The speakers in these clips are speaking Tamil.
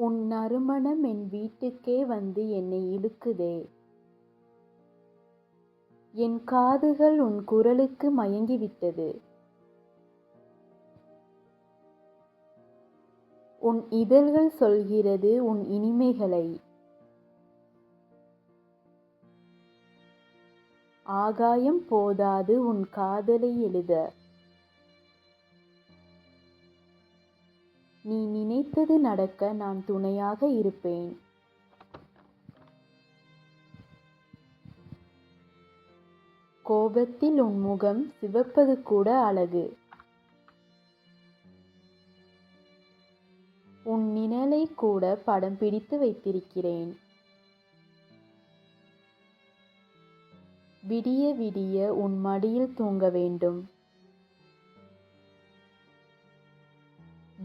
உன் நறுமணம் என் வீட்டுக்கே வந்து என்னை இழுக்குதே. என் காதுகள் உன் குரலுக்கு மயங்கிவிட்டது. உன் இதழ்கள் சொல்கிறது உன் இனிமைகளை. ஆகாயம் போதாது உன் காதலை எழுத. நீ நினைத்தது நடக்க நான் துணையாக இருப்பேன். கோபத்தில் உன் முகம் சிவப்பது கூட அழகு. உன் நிழலை கூட படம் பிடித்து வைத்திருக்கிறேன். விடிய விடிய உன் மடியில் தூங்க வேண்டும்.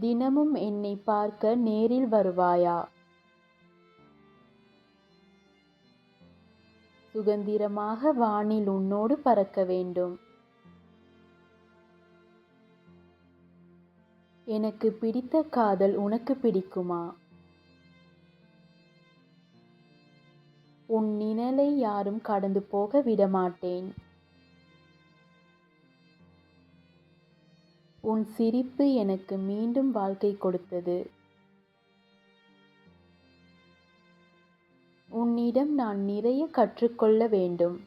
தினமும் என்னை பார்க்க நேரில் வருவாயா? சுதந்திரமாக வானில் உன்னோடு பறக்க வேண்டும். எனக்கு பிடித்த காதல் உனக்கு பிடிக்குமா? உன் நிழலை யாரும் கடந்து போக விடமாட்டேன். உன் சிரிப்பு எனக்கு மீண்டும் வாழ்க்கை கொடுத்தது. உன்னிடம் நான் நிறைய கற்றுக்கொள்ள வேண்டும்.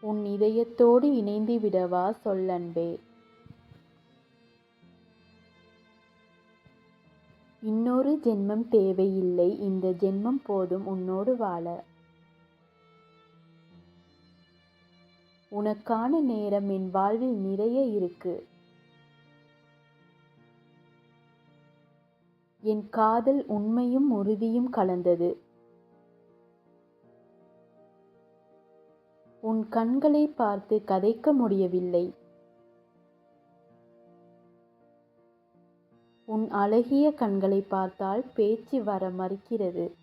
உன் இதயத்தோடு இணைந்து விடவா சொல்லன்பே. இன்னொரு ஜென்மம் தேவையில்லை. இந்த ஜென்மம் போதும் உன்னோடு வாழ. உனக்கான நேரம் என் வாழ்வில் நிறைய இருக்கு. என் காதல் உண்மையும் உறுதியும் கலந்தது. உன் கண்களை பார்த்து கதைக்க முடியவில்லை. உன் அழகிய கண்களை பார்த்தால் பேச்சு வர மறுக்கிறது.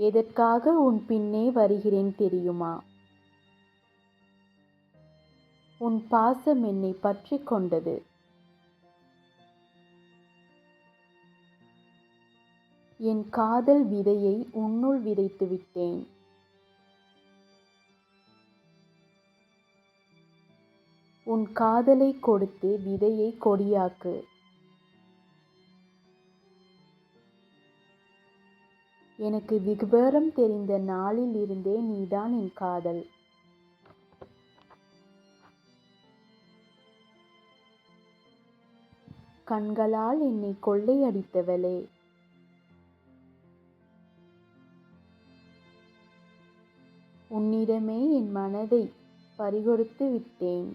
எதற்காக உன் பின்னே வருகிறேன் தெரியுமா? உன் பாசம் என்னை பற்றி கொண்டது. என் காதல் விதையை உன்னுள் விதைத்து விட்டேன். உன் காதலை கொடுத்து விதையை கொடியாக்கு. எனக்கு விகுபரம் தெரிந்த நாளில் இருந்தே நீதான் என் காதல். கண்களால் என்னை கொள்ளையடித்தவளே உன்னிடமே என் மனதை பறிகொடுத்து விட்டேன்.